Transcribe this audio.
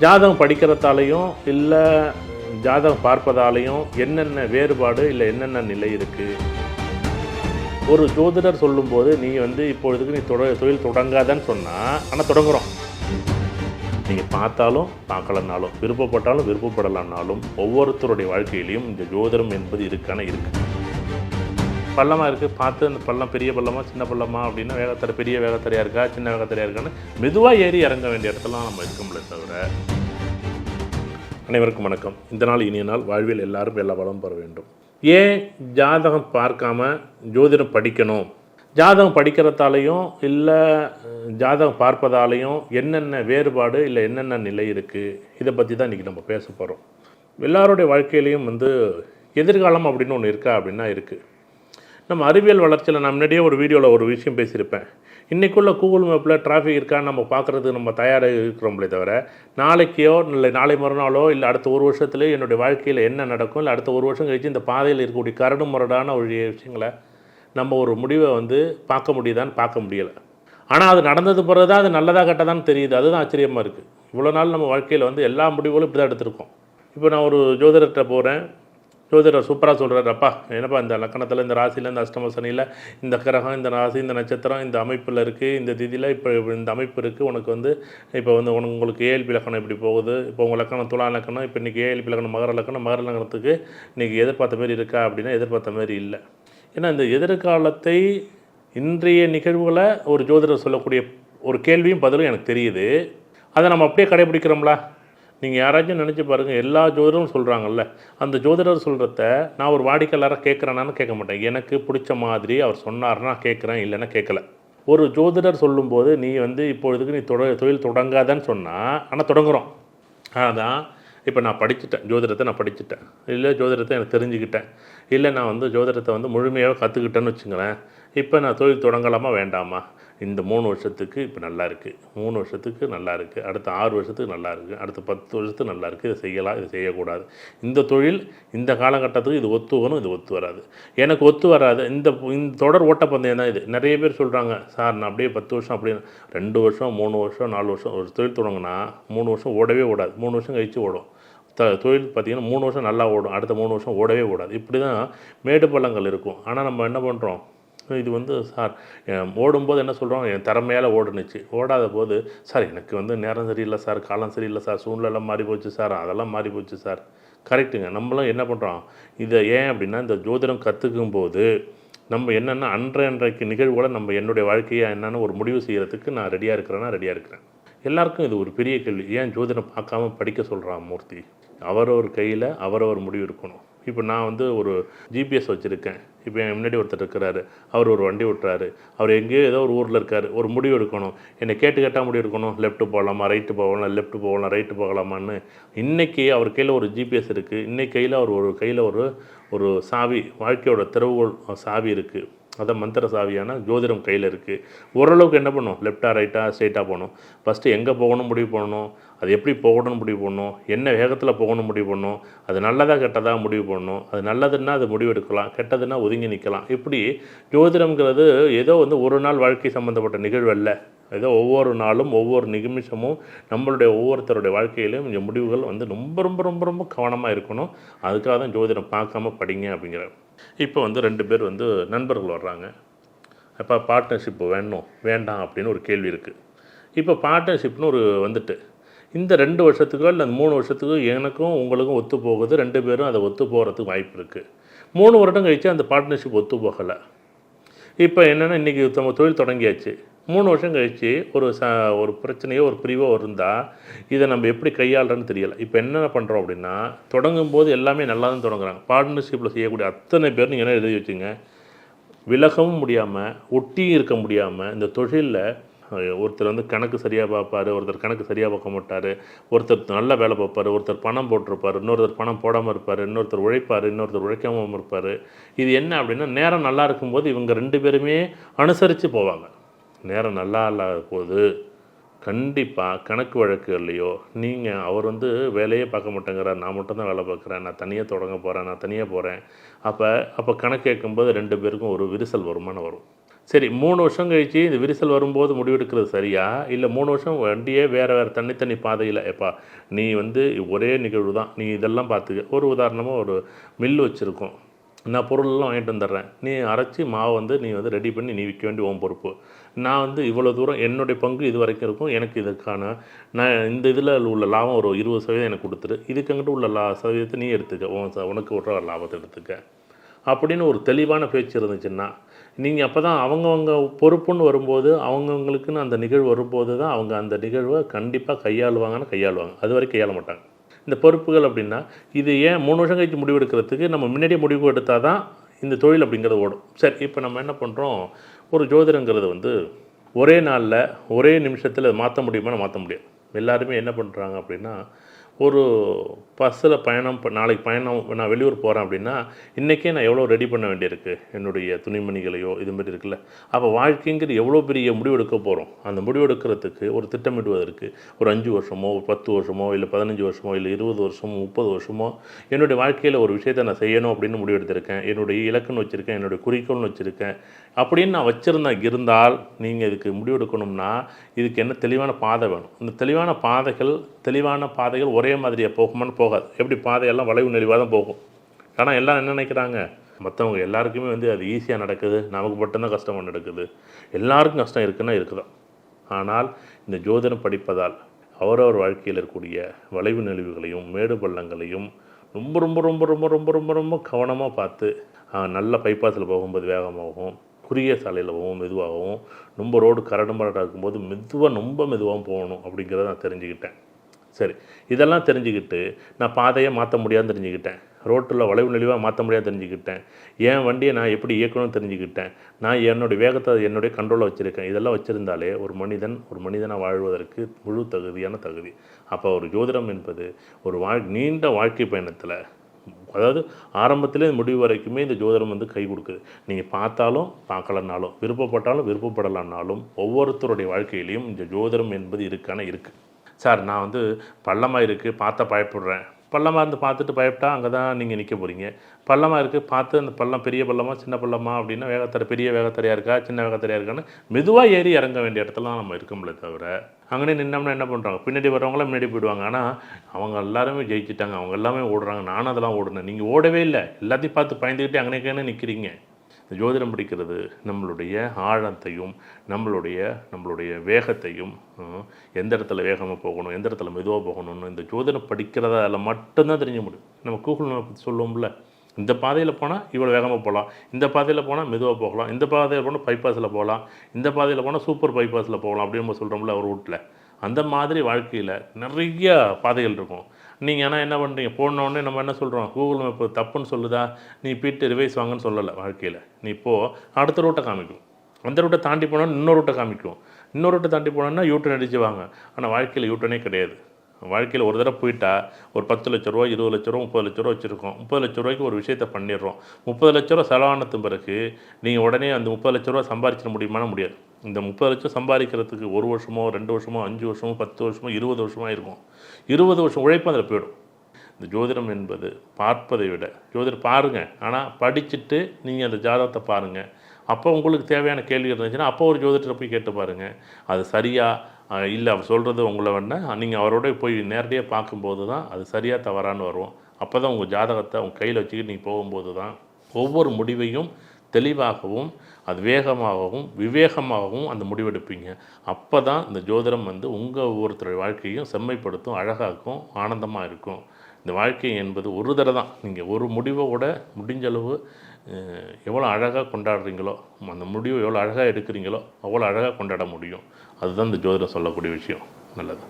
ஜாதகம் படிக்கிறதாலையும் இல்லை ஜாதகம் பார்ப்பதாலையும் என்னென்ன வேறுபாடு இல்லை என்னென்ன நிலை இருக்குது ஒரு ஜோதிடர் சொல்லும்போது நீ வந்து இப்பொழுதுக்கு நீ தொட தொழில் தொடங்காதன்னு சொன்னால் ஆனால் தொடங்குறோம். நீங்கள் பார்த்தாலும் பார்க்கலனாலும் விருப்பப்பட்டாலும் விருப்பப்படலைன்னாலும் ஒவ்வொருத்தருடைய வாழ்க்கையிலையும் இந்த ஜோதிடம் என்பது இருக்கான இருக்குது பள்ளமாக இருக்குது பார்த்து அந்த பள்ளம் பெரிய பள்ளமா சின்ன பள்ளமா அப்படின்னா வேகத்தடை பெரிய வேகத்தடையாக இருக்கா சின்ன வேகத்தடையாக இருக்கான்னு மெதுவாக ஏறி இறங்க வேண்டிய இடத்துல நம்ம இருக்கோம்ல தவிர. அனைவருக்கும் வணக்கம். இந்த நாள் இனிய நாள். வாழ்வில் எல்லாரும் எல்லா வளம் பெற வேண்டும். ஏன் ஜாதகம் பார்க்காம ஜோதிடம் படிக்கணும்? ஜாதகம் படிக்கிறதாலையும் இல்லை ஜாதகம் பார்ப்பதாலையும் என்னென்ன வேறுபாடு இல்லை என்னென்ன நிலை இருக்குது இதை பற்றி தான் இன்றைக்கி நம்ம பேச போகிறோம் எல்லாருடைய வாழ்க்கையிலையும் வந்து எதிர்காலம் அப்படின்னு ஒன்று இருக்கா அப்படின்னா இருக்குது நம்ம அறிவியல் வளர்ச்சியில் நான் முன்னாடியே ஒரு வீடியோவில் ஒரு விஷயம் பேசியிருப்பேன். இன்றைக்குள்ள கூகுள் மேப்பில் டிராஃபிக் இருக்கான்னு நம்ம பார்க்குறது நம்ம தயாராக இருக்கிறோம்லே தவிர நாளைக்கோ இல்லை நாளை மறுநாளோ இல்லை அடுத்த ஒரு வருஷத்துலேயோ என்னுடைய வாழ்க்கையில் என்ன நடக்கும்? இல்லை அடுத்த ஒரு வருஷம் கழிச்சு இந்த பாதையில் இருக்கக்கூடிய கரடு முரடான ஒரு விஷயங்களை நம்ம ஒரு முடிவை வந்து பார்க்க முடியுதான்னு பார்க்க முடியலை. ஆனால் அது நடந்தது பிறகு தான் அது நல்லதாக கெட்டதான்னு தெரியுது. அதுதான் ஆச்சரியமாக இருக்குது இவ்வளோ நாள் நம்ம வாழ்க்கையில் வந்து எல்லா முடிவுகளும் இப்படி தான் எடுத்திருக்கோம். இப்போ நான் ஒரு ஜோதிடர்கிட்ட போகிறேன் ஜோதிடர் சூப்பராக சொல்கிறார் அப்பா என்னப்பா இந்த லக்கணத்தில் இந்த ராசியில் இந்த அஷ்டம சனியில் இந்த கிரகம் இந்த ராசி இந்த நட்சத்திரம் இந்த அமைப்பில் இருக்குது இந்த திதியில் இப்போ இந்த அமைப்பு இருக்குது உனக்கு வந்து இப்போ வந்து உனக்கு உங்களுக்கு ஏஎல்பி லக்கணம் இப்படி போகுது. இப்போ உங்கள் லக்கணம் துலா லக்கணம் இப்போ இன்றைக்கி ஏஎல்பி லக்கணம் மகர லக்கணம். மகர லக்கணத்துக்கு இன்றைக்கி எதிர்பார்த்த மாதிரி இருக்கா அப்படின்னா எதிர்பார்த்த மாதிரி இல்லை. ஏன்னா இந்த எதிர்காலத்தை இன்றைய நிகழ்வுகளை ஒரு ஜோதிடர் சொல்லக்கூடிய ஒரு கேள்வியும் பதிலும் எனக்கு தெரியுது. அதை நம்ம அப்படியே கடைபிடிக்கிறோம்ல. நீங்கள் யாராச்சும் நினச்சி பாருங்கள் எல்லா ஜோதிடரும் சொல்கிறாங்கல்ல அந்த ஜோதிடர் சொல்கிறத நான் ஒரு வாடிக்கையாளராக கேட்குறேனான்னு கேட்க மாட்டேன். எனக்கு பிடிச்ச மாதிரி அவர் சொன்னார்னா கேட்குறேன் இல்லைன்னா கேட்கல ஒரு ஜோதிடர் சொல்லும்போது நீ வந்து இப்பொழுதுக்கு நீ தொட தொழில் தொடங்காதன்னு சொன்னால் ஆனால் தொடங்குறோம். அதான் இப்போ நான் படிச்சுட்டேன். ஜோதிடத்தை நான் படிச்சுட்டேன். இல்லை ஜோதிடத்தை எனக்கு தெரிஞ்சுக்கிட்டேன். இல்லை நான் வந்து ஜோதிடத்தை வந்து முழுமையாக கற்றுக்கிட்டேன்னு வச்சுங்களேன். இப்போ நான் தொழில் தொடங்கலாமா வேண்டாமா? இந்த மூணு வருஷத்துக்கு இப்போ நல்லா இருக்குது மூணு வருஷத்துக்கு நல்லா இருக்குது அடுத்த ஆறு வருஷத்துக்கு நல்லா இருக்குது அடுத்த பத்து வருஷத்துக்கு நல்லா இருக்குது இதை செய்யலாம் இதை செய்யக்கூடாது. இந்த தொழில் இந்த காலகட்டத்துக்கு இது ஒத்து வரும் இது ஒத்து வராது. எனக்கு ஒத்து வராது. இந்த இந்த தொடர் ஓட்டப்பந்தயம் தான் இது. நிறைய பேர் சொல்கிறாங்க சார் நான் அப்படியே பத்து வருஷம் அப்படியே ரெண்டு வருஷம் மூணு வருஷம் நாலு வருஷம் ஒரு தொழில் தொடங்கினா மூணு வருஷம் ஓடவே ஓடாது. மூணு வருஷம் கழித்து ஓடும். த தொழில் பார்த்திங்கன்னா மூணு வருஷம் நல்லா ஓடும். அடுத்த மூணு வருஷம் ஓடவே ஓடாது. இப்படி தான் மேடு பள்ளங்கள் இருக்கும். ஆனால் நம்ம என்ன பண்ணுறோம் இது வந்து சார் ஓடும்போது என்ன சொல்கிறோம் என் திறமையால் ஓடுனுச்சு. ஓடாத போது சார் எனக்கு வந்து நேரம் சரியில்லை சார் காலம் சரியில்லை சார் சூழ்நிலை மாறி போச்சு சார் அதெல்லாம் மாறி போச்சு சார். கரெக்டுங்க நம்மளும் என்ன பண்ணுறோம் இதை ஏன் அப்படின்னா இந்த ஜோதிடம் கற்றுக்கும் போது நம்ம என்னென்னா அன்றைய அன்றைக்கு நிகழ்வுகளை நம்ம என்னுடைய வாழ்க்கையை என்னென்னு ஒரு முடிவு செய்கிறதுக்கு நான் ரெடியாக இருக்கிறேன்னா ரெடியாக இருக்கிறேன். எல்லாருக்கும் இது ஒரு பெரிய கேள்வி. ஏன் ஜோதிடம் பார்க்காம படிக்க சொல்கிறான் மூர்த்தி? அவரவர் கையில் அவரவர் முடிவு இருக்கணும். இப்போ நான் வந்து ஒரு ஜிபிஎஸ் வச்சுருக்கேன். இப்போ என் முன்னாடி ஒருத்தர் இருக்கிறாரு. அவர் ஒரு வண்டி விட்டுறாரு அவர் எங்கேயோ ஏதோ ஒரு ஊரில் இருக்கார். ஒரு முடிவு எடுக்கணும். என்னை கேட்டு கேட்டால் முடிவு எடுக்கணும். லெஃப்ட்டு போகலாமா? ரைட்டு போகலாம். லெஃப்ட்டு போகலாம். ரைட்டு போகலாமான்னு. இன்றைக்கி அவர் கையில் ஒரு ஜிபிஎஸ் இருக்குது இன்றைக்கி கையில் அவர் ஒரு கையில் ஒரு ஒரு சாவி. வாழ்க்கையோட திறவுகோள் சாவி இருக்குது அதை மந்திர சாவியான ஜோதிடம் கையில் இருக்குது ஓரளவுக்கு என்ன பண்ணும்? லெஃப்டாக ரைட்டாக ஸ்ட்ரைட்டாக போகணும். ஃபஸ்ட்டு எங்கே போகணும் முடிவு பண்ணணும். அது எப்படி போகணும்னு முடிவு பண்ணணும். என்ன வேகத்தில் போகணும் முடிவு பண்ணணும். அது நல்லதாக கெட்டதாக முடிவு பண்ணணும். அது நல்லதுன்னா அது முடிவு எடுக்கலாம். கெட்டதுன்னா ஒதுங்கி நிற்கலாம் இப்படி ஜோதிடம்ங்கிறது ஏதோ வந்து ஒரு நாள் வாழ்க்கை சம்மந்தப்பட்ட நிகழ்வு அல்ல. ஏதோ ஒவ்வொரு நாளும் ஒவ்வொரு நிமிஷமும் நம்மளுடைய ஒவ்வொருத்தருடைய வாழ்க்கையிலும் இந்த முடிவுகள் வந்து ரொம்ப ரொம்ப ரொம்ப ரொம்ப கவனமாக இருக்கணும். அதுக்காக தான் ஜோதிடம் பார்க்காம படிங்க அப்படிங்கிற இப்போ வந்து ரெண்டு பேர் வந்து நண்பர்கள் வர்றாங்க. அப்போ பார்ட்னர்ஷிப் வேணும் வேண்டாம் அப்படின்னு ஒரு கேள்வி இருக்குது இப்போ பார்ட்னர்ஷிப்னு ஒரு வந்துட்டு. இந்த ரெண்டு வருஷத்துக்கோ இல்லை மூணு வருஷத்துக்கோ எனக்கும் உங்களுக்கும் ஒத்து போகுது ரெண்டு பேரும் அதை ஒத்து போகிறதுக்கு வாய்ப்பு இருக்குது மூணு வருடம் கழித்து அந்த பார்ட்னர்ஷிப் ஒத்து போகலை. இப்போ என்னென்னா இன்றைக்கி நம்ம தொழில் தொடங்கியாச்சு. மூணு வருஷம் கழித்து ஒரு ச ஒரு பிரச்சனையோ ஒரு பிரிவோ இருந்தால் இதை நம்ம எப்படி கையாளுறன்னு தெரியலை. இப்போ என்னென்ன பண்ணுறோம் அப்படின்னா தொடங்கும் போது எல்லாமே நல்லா தான் தொடங்குறாங்க பார்ட்னர்ஷிப்பில் செய்யக்கூடிய அத்தனை பேர் நீங்கள் என்ன எழுதி வச்சுங்க? விலகவும் முடியாமல் ஒட்டியும் இருக்க முடியாமல் இந்த தொழிலில் ஒருத்தர் வந்து கணக்கு சரியாக பார்ப்பார் ஒருத்தர் கணக்கு சரியாக பார்க்க மாட்டார் ஒருத்தர் நல்ல வேலை பார்ப்பார் ஒருத்தர் பணம் போட்டிருப்பார் இன்னொருத்தர் பணம் போடாமல் இருப்பார் இன்னொருத்தர் உழைப்பார் இன்னொருத்தர் உழைக்காமல் இருப்பார். இது என்ன அப்படின்னா நேரம் நல்லா இருக்கும்போது இவங்க ரெண்டு பேருமே அனுசரித்து போவாங்க. நேரம் நல்லா இல்லாத போது கண்டிப்பாக கணக்கு வழக்குகள்லையோ நீங்கள் அவர் வந்து வேலையே பார்க்க மாட்டேங்கிறார் நான் மட்டும்தான் வேலை பார்க்குறேன் நான் தனியாக தொடங்க போகிறேன் நான் தனியாக போகிறேன் அப்போ அப்போ கணக்கு கேட்கும்போது ரெண்டு பேருக்கும் ஒரு விரிசல் வருமானம் வரும். சரி மூணு வருஷம் கழிச்சு இந்த விரிசல் வரும்போது முடிவெடுக்கிறது சரியா? இல்லை மூணு வருஷம் வண்டியே வேறு வேறு தனித்தனி பாதையில் எப்பா நீ வந்து ஒரே நிகழ்வு தான் நீ இதெல்லாம் பார்த்துக்க. ஒரு உதாரணமாக ஒரு மில் வச்சுருக்கோம். நான் பொருள்லாம் வாங்கிட்டு வந்துடுறேன். நீ அரைச்சி மாவை வந்து நீ வந்து ரெடி பண்ணி நீ விற்க வேண்டிய உன் பொறுப்பு. நான் வந்து இவ்வளோ தூரம் என்னுடைய பங்கு இது வரைக்கும் இருக்கும். எனக்கு இதுக்கான நான் இந்த இதில் உள்ள லாபம் ஒரு இருபது சதவீதம் எனக்கு கொடுத்துரு. இதுக்கங்கிட்ட உள்ள லா சதவீதத்தை நீ எடுத்துக்க. உன் உனக்கு விட்ற லாபத்தை எடுத்துக்க. அப்படின்னு ஒரு தெளிவான பேச்சு இருந்துச்சுன்னா நீங்கள் அப்போ தான் அவங்கவங்க பொறுப்புன்னு வரும்போது அவங்கவுங்களுக்குன்னு அந்த நிகழ்வு வரும்போது தான் அவங்க அந்த நிகழ்வை கண்டிப்பாக கையாளுவாங்கன்னு கையாளுவாங்க. அது வரைக்கும் கையாள மாட்டாங்க. இந்த பொறுப்புகள் அப்படின்னா இது ஏன் மூணு வருஷம் கழிச்சு முடிவு எடுக்கிறதுக்கு நம்ம முன்னாடியே முடிவு எடுத்தால் தான் இந்த தொழில் அப்படிங்கிறது ஓடும். சரி இப்போ நம்ம என்ன பண்ணுறோம் ஒரு ஜோதிடங்கிறது வந்து ஒரே நாளில் ஒரே நிமிஷத்தில் மாற்ற முடியுமான்னு மாற்ற முடியாது. எல்லாருமே என்ன பண்ணுறாங்க அப்படின்னா ஒரு பஸ்ஸில் பயணம் ப- நாளைக்கு பயணம் நான் வெளியூர் போகிறேன் அப்படின்னா இன்றைக்கே நான் எவ்வளோ ரெடி பண்ண வேண்டியிருக்கு? என்னுடைய துணிமணிகளையோ இது மாதிரி இருக்குல்ல. அப்போ வாழ்க்கைங்கிறது எவ்வளோ பெரிய முடிவெடுக்க போகிறோம் அந்த முடிவெடுக்கிறதுக்கு ஒரு திட்டமிடுவதற்கு ஒரு அஞ்சு வருஷமோ ஒரு பத்து வருஷமோ இல்லை பதினஞ்சு வருஷமோ இல்லை இருபது வருஷமோ முப்பது வருஷமோ என்னுடைய வாழ்க்கையில் ஒரு விஷயத்தை நான் செய்யணும் அப்படின்னு முடிவெடுத்திருக்கேன். என்னுடைய இலக்குன்னு வச்சுருக்கேன் என்னுடைய குறிக்கோள்னு வச்சுருக்கேன். அப்படின்னு நான் வச்சுருந்தேன் இருந்தால் நீங்கள் இதுக்கு முடிவெடுக்கணும்னா இதுக்கு என்ன தெளிவான பாதை வேணும்? இந்த தெளிவான பாதைகள் தெளிவான பாதைகள் ஒரே ஒரே மாதிரியாக போகுமான்னு போகாது. எப்படி பாதையெல்லாம் வளைவு நெளிவாக தான் போகும். ஆனால் எல்லாம் என்ன நினைக்கிறாங்க? மற்றவங்க எல்லாருக்குமே வந்து அது ஈஸியாக நடக்குது. நமக்கு மட்டும்தான் கஷ்டமாக நடக்குது. எல்லாருக்கும் கஷ்டம் இருக்குன்னா இருக்குதான். ஆனால் இந்த ஜோதிடம் படிப்பதால் அவரவர் வாழ்க்கையில் இருக்கக்கூடிய வளைவு நெளிவுகளையும் மேடு பள்ளங்களையும் ரொம்ப ரொம்ப ரொம்ப ரொம்ப ரொம்ப ரொம்ப ரொம்ப கவனமாக பார்த்து நல்ல பைபாஸில் போகும்போது வேகமாகவும் குறுகிய சாலையில் போகவும் மெதுவாகவும் ரொம்ப ரோடு கரடுமுரடாக இருக்கும்போது மெதுவாக ரொம்ப மெதுவாகவும் போகணும் அப்படிங்கிறத நான் தெரிஞ்சுக்கிட்டேன். சரி. இதெல்லாம் தெரிஞ்சுக்கிட்டு நான் பாதையை மாற்ற முடியாதுன்னு தெரிஞ்சுக்கிட்டேன். ரோட்டில் வளைவு நெளிவாக மாற்ற முடியாது தெரிஞ்சுக்கிட்டேன். என் வண்டியை நான் எப்படி இயக்கணும்னு தெரிஞ்சுக்கிட்டேன். நான் என்னுடைய வேகத்தை என்னுடைய கண்ட்ரோலில் வச்சுருக்கேன். இதெல்லாம் வச்சுருந்தாலே ஒரு மனிதன் ஒரு மனிதனாக வாழ்வதற்கு முழு தகுதியான தகுதி. அப்போ ஒரு ஜோதிடம் என்பது ஒரு வாழ் நீண்ட வாழ்க்கை பயணத்தில் அதாவது ஆரம்பத்திலே முடிவு வரைக்குமே இந்த ஜோதிடம் வந்து கை கொடுக்குது. நீங்கள் பார்த்தாலும் பார்க்கலனாலும் விருப்பப்பட்டாலும் விருப்பப்படலான்னாலும் ஒவ்வொருத்தருடைய வாழ்க்கையிலையும் இந்த ஜோதிடம் என்பது இருக்கான இருக்குது சார் நான் வந்து பள்ளமாக இருக்குது பார்த்தா பயப்படுறேன். பள்ளமாக இருந்து பார்த்துட்டு பயப்பட்டா அங்கே தான் நீங்கள் நிற்க போகிறீங்க பள்ளமாக இருக்குது பார்த்து அந்த பள்ளம் பெரிய பள்ளமா சின்ன பள்ளமா அப்படின்னா வேகத்தடை பெரிய வேகத்தடையாக இருக்கா சின்ன வேகத்தடையாக இருக்கான்னு மெதுவாக ஏறி இறங்க வேண்டிய இடத்துலலாம் நம்ம இருக்கோம்ல தவிர அங்கனே நின்னோம்னா என்ன பண்ணுறாங்க பின்னாடி வரவங்களாம் முன்னாடி போயிடுவாங்க. ஆனால் அவங்க எல்லாருமே ஜெயிச்சிட்டாங்க. அவங்க எல்லாமே ஓடுறாங்க. நானும் அதெல்லாம் ஓடுனேன். நீங்கள் ஓடவே இல்லை. எல்லாத்தையும் பார்த்து பயந்துக்கிட்டே அங்கனே நிற்கிறீங்க இந்த ஜோதிடம் படிக்கிறது நம்மளுடைய ஆழத்தையும் நம்மளுடைய நம்மளுடைய வேகத்தையும் எந்த இடத்துல வேகமாக போகணும் எந்த இடத்துல மெதுவாக போகணும்னு இந்த ஜோதிடம் படிக்கிறதால மட்டும்தான் தெரிஞ்ச முடியும். நம்ம கூகுள் மேப் சொல்லுவோம்ல இந்த பாதையில் போனால் இவ்வளோ வேகமாக போகலாம் இந்த பாதையில் போனால் மெதுவாக போகலாம் இந்த பாதையில் போனால் பைபாஸில் போகலாம் இந்த பாதையில் போனால் சூப்பர் பைபாஸில் போகலாம் அப்படின்னு நம்ம சொல்கிறோம்ல ஒரு ரூட்டில் அந்த மாதிரி வாழ்க்கையில் நிறைய பாதைகள் இருக்கும். நீங்கள் ஆனால் என்ன பண்ணுறீங்க போனோடனே நம்ம என்ன சொல்கிறோம் கூகுள் மேப் தப்புன்னு சொல்லுதா? நீ போயிட்டு ரிவைஸ் வாங்கன்னு சொல்லலை வாழ்க்கையில். நீ இப்போ அடுத்த ரூட்டை காமிக்கும். அந்த ரூட்டை தாண்டி போனால் இன்னொரு ரூட்டை காமிக்கும். இன்னொரு ரூட்டை தாண்டி போனோன்னா யூட்டன் அடிச்சு வாங்க. ஆனால் வாழ்க்கையில் யூட்டனே கிடையாது. வாழ்க்கையில் ஒரு தடவை போயிட்டா ஒரு பத்து லட்ச ரூபா இருபது லட்ச ரூபா முப்பது லட்ச ரூபா வச்சுருக்கோம். முப்பது லட்ச ரூபாய்க்கு ஒரு விஷயத்த பண்ணிடுறோம். முப்பது லட்ச ரூபா செலவானது பிறகு நீங்கள் உடனே அந்த முப்பது லட்ச ரூபா சம்பாரிச்சிட முடியுமானா முடியாது. இந்த முப்பது லட்சம் சம்பாதிக்கிறதுக்கு ஒரு வருஷமோ ரெண்டு வருஷமோ அஞ்சு வருஷமோ பத்து வருஷமோ இருபது வருஷமோ இருக்கும் இருபது வருஷம் உழைப்பு அதில் போயிடும். இந்த ஜோதிடம் என்பது பார்ப்பதை விட ஜோதிடம் பாருங்கள் ஆனால் படிச்சுட்டு நீங்கள் அந்த ஜாதகத்தை பாருங்கள் அப்போ உங்களுக்கு தேவையான கேள்வி இருந்துச்சுன்னா அப்போ ஒரு ஜோதிடரை போய் கேட்டு பாருங்கள் அது சரியாக இல்லை அவர் சொல்கிறது உங்களை வேணால் நீங்கள் அவரோட போய் நேரடியாக பார்க்கும்போது தான் அது சரியாக தவறான்னு வரும் அப்போ தான் உங்கள் ஜாதகத்தை உங்கள் கையில் வச்சுக்கிட்டு நீங்கள் போகும்போது தான் ஒவ்வொரு முடிவையும் தெளிவாகவும் அது வேகமாகவும் விவேகமாகவும் அந்த முடிவெடுப்பீங்க. அப்போ தான் இந்த ஜோதிடம் வந்து உங்கள் ஒவ்வொருத்தருடைய வாழ்க்கையும் செம்மைப்படுத்தும் அழகாக்கும் ஆனந்தமாக இருக்கும். இந்த வாழ்க்கை என்பது ஒரு தடவை தான். நீங்கள் ஒரு முடிவோட முடிஞ்ச அளவு எவ்வளோ அழகாக கொண்டாடுறீங்களோ அந்த முடிவை எவ்வளோ அழகாக எடுக்கிறீங்களோ அவ்வளோ அழகாக கொண்டாட முடியும். அதுதான் இந்த ஜோதிடம் சொல்லக்கூடிய விஷயம். நல்லது.